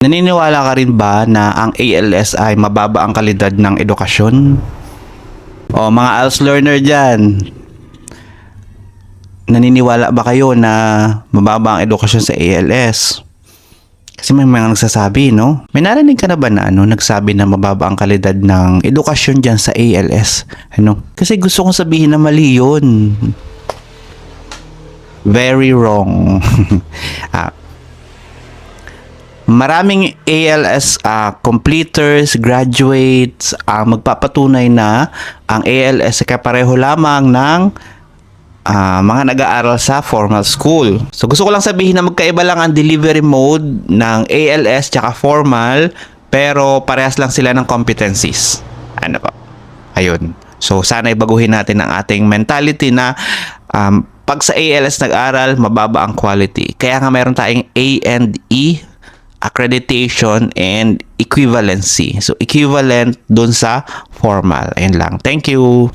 Naniniwala ka rin ba na ang ALS ay mababa ang kalidad ng edukasyon? O mga ALS learner dyan, naniniwala ba kayo na mababa ang edukasyon sa ALS? Kasi may mga nagsasabi, no? May narinig ka na ba na ano, nagsabi na mababa ang kalidad ng edukasyon dyan sa ALS? Ano? Kasi gusto kong sabihin na mali yun. Very wrong. ah, maraming ALS ah, completers, graduates ang magpapatunay na ang ALS ay kapareho lamang ng ah, mga nag-aaral sa formal school. So gusto ko lang sabihin na magkaiba lang ang delivery mode ng ALS tsaka formal pero parehas lang sila ng competencies. Ano pa? Ayun. So sana ibaguhin natin ang ating mentality na um, pag sa ALS nag-aral, mababa ang quality. Kaya nga meron tayong A and E accreditation and equivalency. So equivalent dun sa formal. Ayun lang. Thank you.